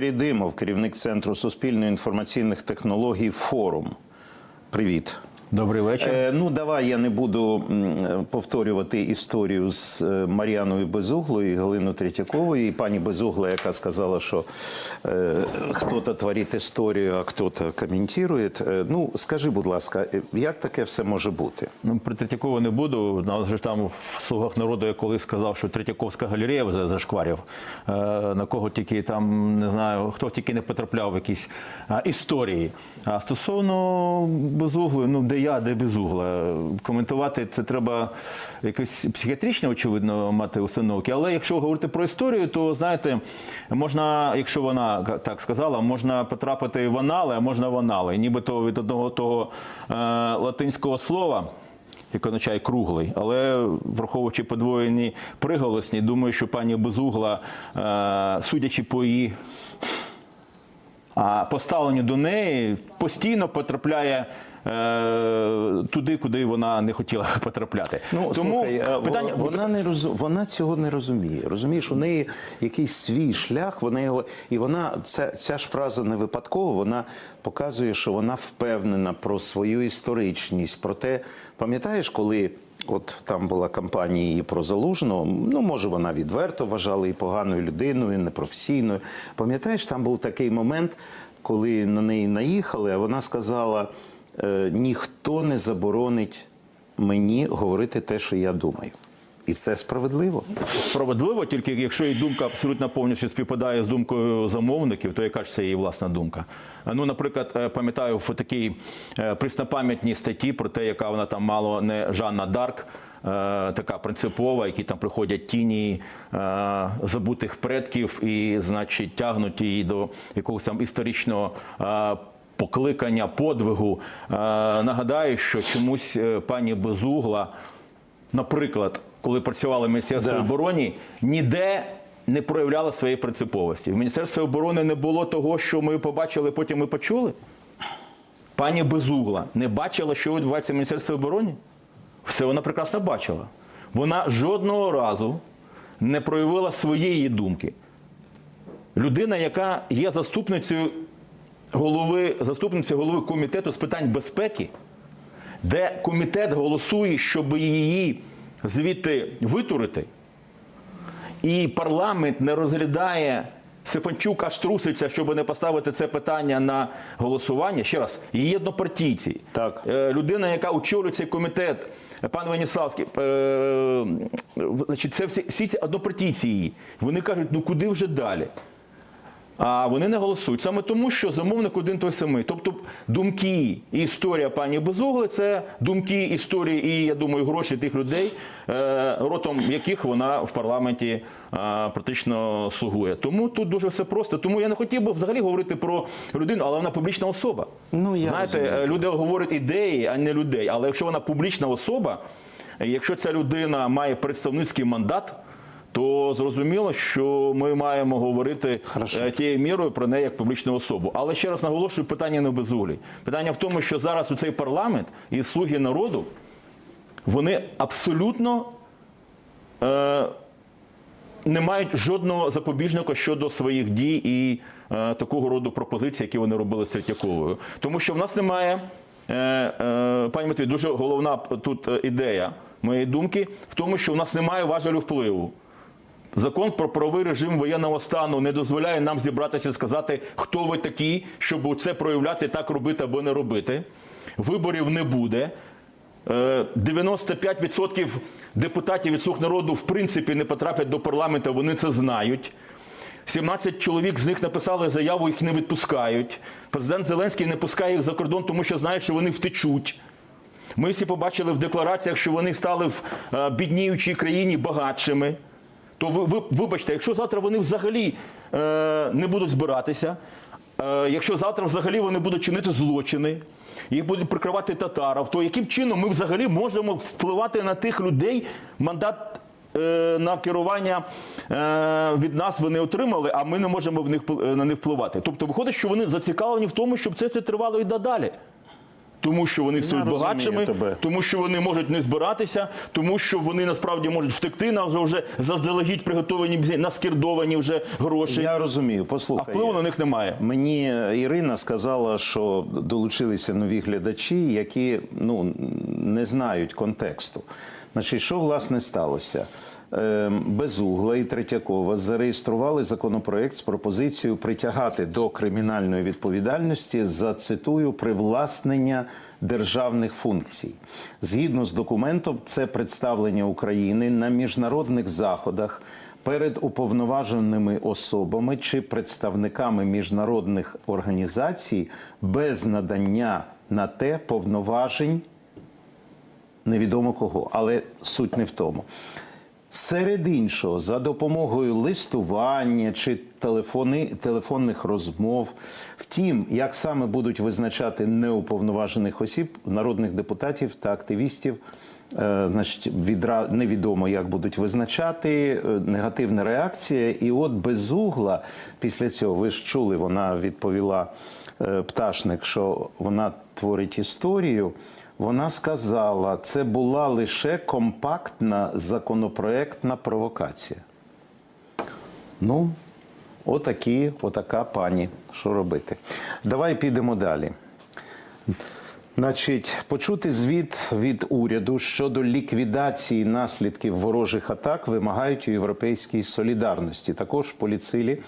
Валерій Димов, керівник Центру суспільної інформаційних технологій Форум. Привіт. Добрий вечір. Е, ну, давай я не буду повторювати історію з е, Мар'яною Безуглою і Галиною Третьяковою. І пані Безугла, яка сказала, що е, хто-то творить історію, а хто-то коментує. Е, ну, скажи, будь ласка, е, як таке все може бути? Ну, про Третьякова не буду. Нас же там в слугах народу я колись сказав, що Третьяковська галерея за- зашкварів. Е, на кого тільки там не знаю, хто тільки не потрапляв в якісь а, історії. А стосовно безугли, ну де я, де безугла. Коментувати це треба якось психіатрично, очевидно, мати установки. Але якщо говорити про історію, то знаєте, можна, якщо вона так сказала, можна потрапити в анали, а можна в анали. Нібито від одного того е, латинського слова. Як означає круглий, але враховуючи подвоєні приголосні, думаю, що пані Безугла, е, судячи по її поставленню до неї, постійно потрапляє туди, куди вона не хотіла потрапляти. Ну, Тому слухай, е, питання вона не розу... вона цього не розуміє. Розумієш, у неї якийсь свій шлях, вона його і вона ця, ця ж фраза не випадково. Вона показує, що вона впевнена про свою історичність. Про те, пам'ятаєш, коли. От там була кампанія її про залужного. Ну, може, вона відверто вважала її поганою людиною, непрофесійною. Пам'ятаєш, там був такий момент, коли на неї наїхали, а вона сказала: е, ніхто не заборонить мені говорити те, що я думаю. І це справедливо. справедливо, тільки якщо її думка абсолютно повністю співпадає з думкою замовників, то яка ж це її власна думка? Ну, наприклад, е, пам'ятаю в такій е, преснопам'ятній статті про те, яка вона там мало не Жанна Дарк. е, Така принципова, які там приходять тіні е, забутих предків і, значить, тягнуть її до якогось там історичного е, покликання, подвигу. Е, Нагадаю, що чомусь е, пані Безугла наприклад, коли працювали в Міністерстві Да. оборони, ніде не проявляла своєї принциповості. В Міністерстві оборони не було того, що ми побачили, потім ми почули. Пані Безугла не бачила, що відбувається в Міністерстві оборони? Все вона прекрасно бачила. Вона жодного разу не проявила своєї думки. Людина, яка є заступницею голови, заступницею голови комітету з питань безпеки, де комітет голосує, щоб її звідти витурити, і парламент не розглядає Сифанчук аж труситься, щоб не поставити це питання на голосування. Ще раз, її однопартійці. Так. Е, Людина, яка очолює цей комітет, пан Веніславський, е, значить, це всі, всі ці однопартійці її. Вони кажуть, ну куди вже далі? А вони не голосують саме тому, що замовник один той самий. Тобто думки і історія пані Безугли це думки, історії і я думаю, гроші тих людей, е, ротом яких вона в парламенті е, практично слугує. Тому тут дуже все просто. Тому я не хотів би взагалі говорити про людину, але вона публічна особа. Ну, я знаєте, розумію. е, люди говорять ідеї, а не людей. Але якщо вона публічна особа, якщо ця людина має представницький мандат. То зрозуміло, що ми маємо говорити Хорошо. е, тією мірою про неї як публічну особу. Але ще раз наголошую, питання не в безуглі. Питання в тому, що зараз у цей парламент і слуги народу вони абсолютно е, не мають жодного запобіжника щодо своїх дій і е, такого роду пропозицій, які вони робили з Третьяковою. Тому що в нас немає, е, е, пані Матвій, дуже головна тут е, ідея моєї думки в тому, що в нас немає важелю впливу. Закон про правовий режим воєнного стану не дозволяє нам зібратися і сказати, хто ви такі, щоб це проявляти, так робити або не робити. Виборів не буде. Е, 95% депутатів від слуг народу в принципі не потраплять до парламенту, вони це знають. 17 чоловік з них написали заяву, їх не відпускають. Президент Зеленський не пускає їх за кордон, тому що знає, що вони втечуть. Ми всі побачили в деклараціях, що вони стали в е, бідніючій країні багатшими. То ви, ви вибачте, якщо завтра вони взагалі е, не будуть збиратися, е, якщо завтра взагалі вони будуть чинити злочини, їх будуть прикривати татарів, то яким чином ми взагалі можемо впливати на тих людей мандат? е, На керування е, від нас вони отримали, а ми не можемо в них е, на них впливати. Тобто виходить, що вони зацікавлені в тому, щоб це, це тривало і додалі. Тому що вони стають багатшими, тебе. тому що вони можуть не збиратися, тому що вони насправді можуть втекти на вже, вже заздалегідь приготовані наскердовані вже гроші, Я розумію, а послухай. впливу на них немає. Мені Ірина сказала, що долучилися нові глядачі, які ну, не знають контексту. Значить, що власне сталося? Ем, Безугла і Третьякова зареєстрували законопроект з пропозицією притягати до кримінальної відповідальності за цитую привласнення державних функцій. Згідно з документом, це представлення України на міжнародних заходах перед уповноваженими особами чи представниками міжнародних організацій без надання на те повноважень невідомо кого, але суть не в тому. Серед іншого, за допомогою листування чи телефони, телефонних розмов. Втім, як саме будуть визначати неуповноважених осіб, народних депутатів та активістів, е, значить, відра... невідомо, як будуть визначати, е, негативна реакція. І от безугла після цього, ви ж чули, вона відповіла пташник, що вона творить історію. Вона сказала, це була лише компактна законопроектна провокація. Ну, отакі, отака пані. Що робити? Давай підемо далі. Значить, почути звіт від уряду щодо ліквідації наслідків ворожих атак вимагають у європейській солідарності. Також поліцилі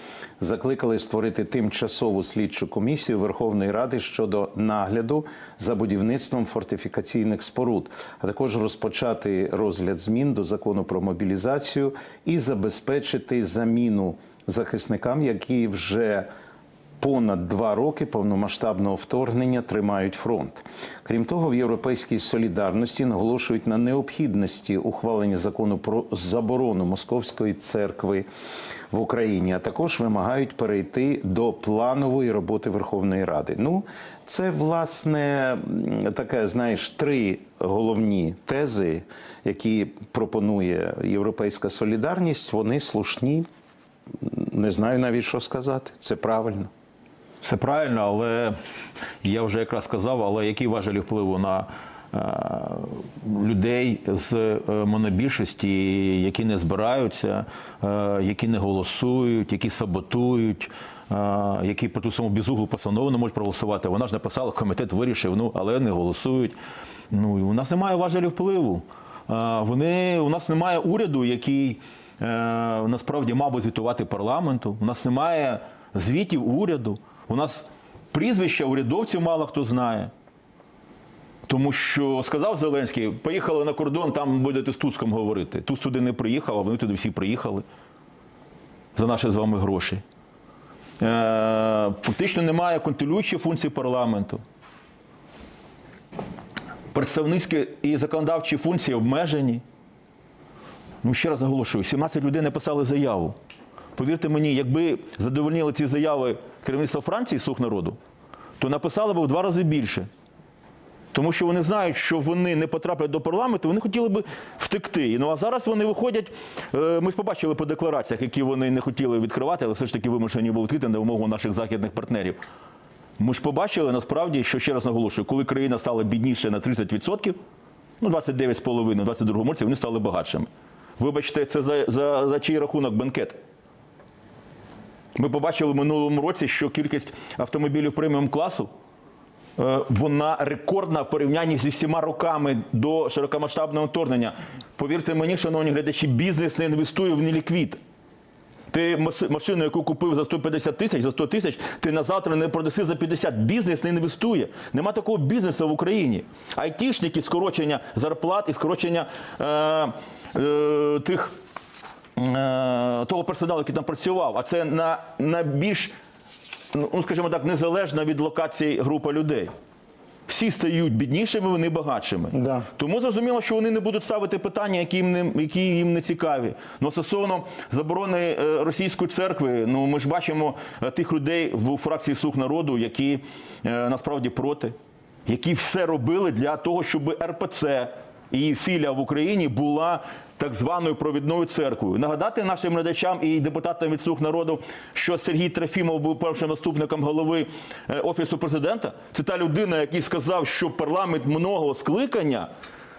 закликали створити тимчасову слідчу комісію Верховної Ради щодо нагляду за будівництвом фортифікаційних споруд, а також розпочати розгляд змін до закону про мобілізацію і забезпечити заміну захисникам, які вже понад два роки повномасштабного вторгнення тримають фронт. Крім того, в європейській солідарності наголошують на необхідності ухвалення закону про заборону московської церкви в Україні, а також вимагають перейти до планової роботи Верховної Ради. Ну, це власне таке, знаєш, три головні тези, які пропонує Європейська солідарність. Вони слушні. Не знаю навіть що сказати. Це правильно. Все правильно, але я вже якраз сказав, але які важелі впливу на е, людей з е, монобільшості, які не збираються, е, які не голосують, які саботують. Які по ту саму безуглу постанову не можуть проголосувати. Вона ж написала, комітет вирішив, ну але не голосують. Ну і у нас немає важелів впливу. Вони у нас немає уряду, який насправді мав би звітувати парламенту. У нас немає звітів уряду. У нас прізвища урядовців мало хто знає. Тому що сказав Зеленський, поїхали на кордон, там будете з Туском говорити. Туsk туди не приїхав, а вони туди всі приїхали за наші з вами гроші. Е, фактично немає контролюючої функції парламенту. Представницькі і законодавчі функції обмежені. Ну, ще раз наголошую, 17 людей написали заяву. Повірте мені, якби задовольнили ці заяви керівництва Франції слух народу, то написали б в два рази більше. Тому що вони знають, що вони не потраплять до парламенту, вони хотіли би втекти. Ну а зараз вони виходять. е, Ми ж побачили по деклараціях, які вони не хотіли відкривати, але все ж таки вимушені були відкрити на вимогу наших західних партнерів. Ми ж побачили насправді, що ще раз наголошую, коли країна стала бідніше на 30%, ну 29,5 в 22 році, вони стали багатшими. Вибачте, це за, за, за чий рахунок бенкет. Ми побачили в минулому році, що кількість автомобілів преміум класу е, вона рекордна в порівнянні зі всіма роками до широкомасштабного вторгнення. Повірте мені, шановні глядачі, бізнес не інвестує в неліквід. Ти машину, яку купив за 150 тисяч, за 100 тисяч, ти на завтра не продаси за 50. Бізнес не інвестує. Нема такого бізнесу в Україні. Айтішники, скорочення зарплат і скорочення е, е, тих того персоналу, який там працював. А це на, на більш, ну скажімо так, незалежна від локації група людей. Всі стають біднішими, вони багатшими. Да. Тому зрозуміло, що вони не будуть ставити питання, які їм не, які їм не цікаві. Ну, стосовно заборони е, російської церкви, ну ми ж бачимо е, тих людей в фракції Слуг народу, які е, насправді проти, які все робили для того, щоб РПЦ її філія в Україні була так званою провідною церквою. Нагадати нашим глядачам і депутатам від слуг народу, що Сергій Трофімов був першим наступником голови е, офісу президента. Це та людина, який сказав, що парламент минулого скликання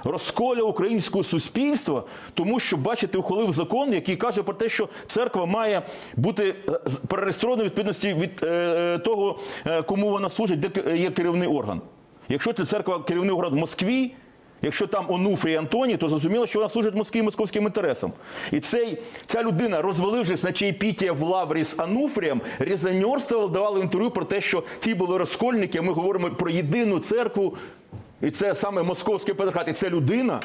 розколює українського суспільства, тому що, бачите, ухвалив закон, який каже про те, що церква має бути е, перереєстрована відповідності від е, е, того, кому вона служить, де є керівний орган. Якщо це церква керівний орган в Москві. Якщо там Онуфрій Антоній, то зрозуміло, що вона служить Москві і московським інтересам. І цей, ця людина, розвалившись на чайпіття в лаврі з Ануфрієм, різаньорствувала, давала інтерв'ю про те, що ті були розкольники. Ми говоримо про єдину церкву, і це саме московський патріархат. І ця людина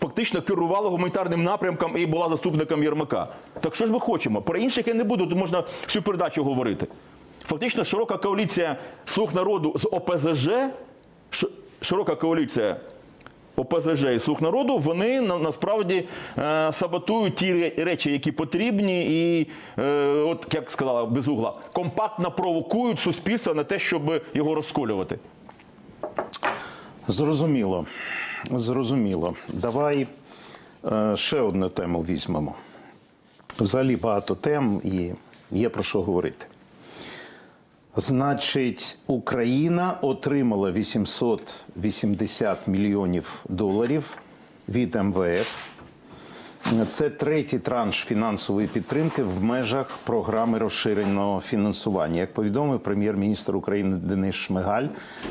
фактично керувала гуманітарним напрямком і була заступником Єрмака. Так що ж ми хочемо? Про інших я не буду, тут можна всю передачу говорити. Фактично, широка коаліція слуг народу з ОПЗЖ, широка коаліція ОПЗЖ і слуг народу, вони на, насправді е, саботують ті речі, які потрібні, і, е, от як сказала Безугла, компактно провокують суспільство на те, щоб його розколювати. Зрозуміло. Зрозуміло. Давай е, ще одну тему візьмемо. Взагалі багато тем і є про що говорити. Значить, Україна отримала 880 мільйонів доларів від МВФ. Це третій транш фінансової підтримки в межах програми розширеного фінансування. Як повідомив прем'єр-міністр України Денис Шмигаль,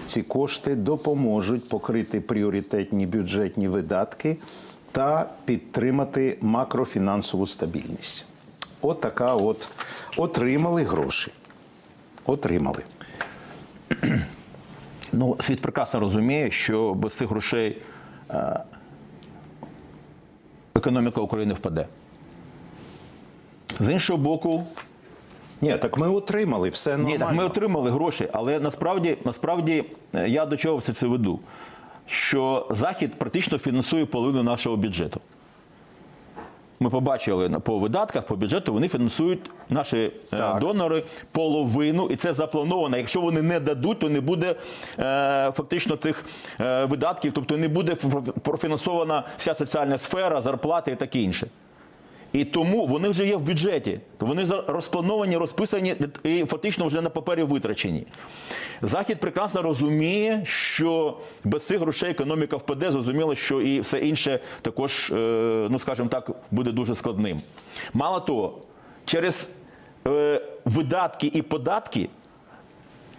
ці кошти допоможуть покрити пріоритетні бюджетні видатки та підтримати макрофінансову стабільність. От така от отримали гроші. Отримали. Ну, світ прекрасно розуміє, що без цих грошей е, економіка України впаде. З іншого боку, Ні, так ми отримали все нормально. Ні, так ми отримали гроші, але насправді, насправді е, я до чого все це веду? Що Захід практично фінансує половину нашого бюджету. Ми побачили по видатках, по бюджету, вони фінансують наші е, Так. донори половину, і це заплановано. Якщо вони не дадуть, то не буде е, фактично тих е, видатків, тобто не буде профінансована вся соціальна сфера, зарплати і таке інше. І тому вони вже є в бюджеті. Вони розплановані, розписані і фактично вже на папері витрачені. Захід прекрасно розуміє, що без цих грошей економіка впаде. Зрозуміло, що і все інше також, е, ну скажімо так, буде дуже складним. Мало того, через е, видатки і податки.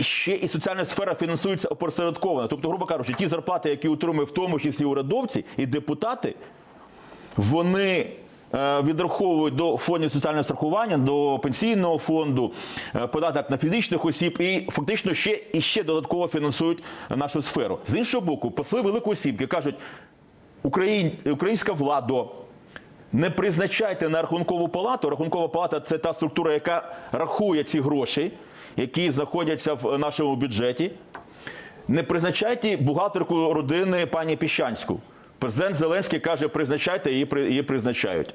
Ще і соціальна сфера фінансується опосередковано. Тобто, грубо кажучи, ті зарплати, які отримують в тому числі урядовці і депутати, вони відраховують до фондів соціального страхування, до пенсійного фонду, е, податок на фізичних осіб і фактично ще і ще додатково фінансують нашу сферу. З іншого боку, посли Великої Сімки кажуть, українська влада. Не призначайте на рахункову палату. Рахункова палата це та структура, яка рахує ці гроші, які знаходяться в нашому бюджеті. Не призначайте бухгалтерку родини пані Піщанську. Президент Зеленський каже, призначайте, її, призначають.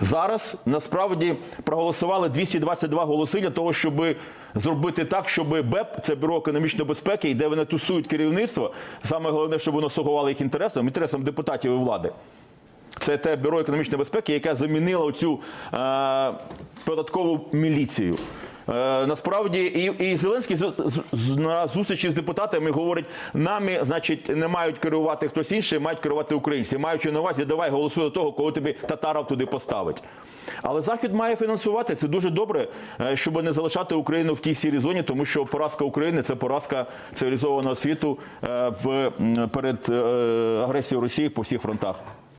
Зараз насправді проголосували 222 голоси для того, щоб зробити так, щоб БЕП, це бюро економічної безпеки, і де вони тусують керівництво. Саме головне, щоб воно слугувало їх інтересам, інтересам депутатів і влади. Це те бюро економічної безпеки, яке замінило цю е, податкову міліцію. Е, насправді, і, і Зеленський на зустрічі з депутатами говорить: нами, значить, не мають керувати хтось інший, мають керувати українці. Маючи на увазі, давай голосуй до того, коли тобі татаров туди поставить. Але Захід має фінансувати. Це дуже добре, е, щоб не залишати Україну в тій сірій зоні, тому що поразка України це поразка цивілізованого світу е, в, перед агресією Росії по всіх фронтах.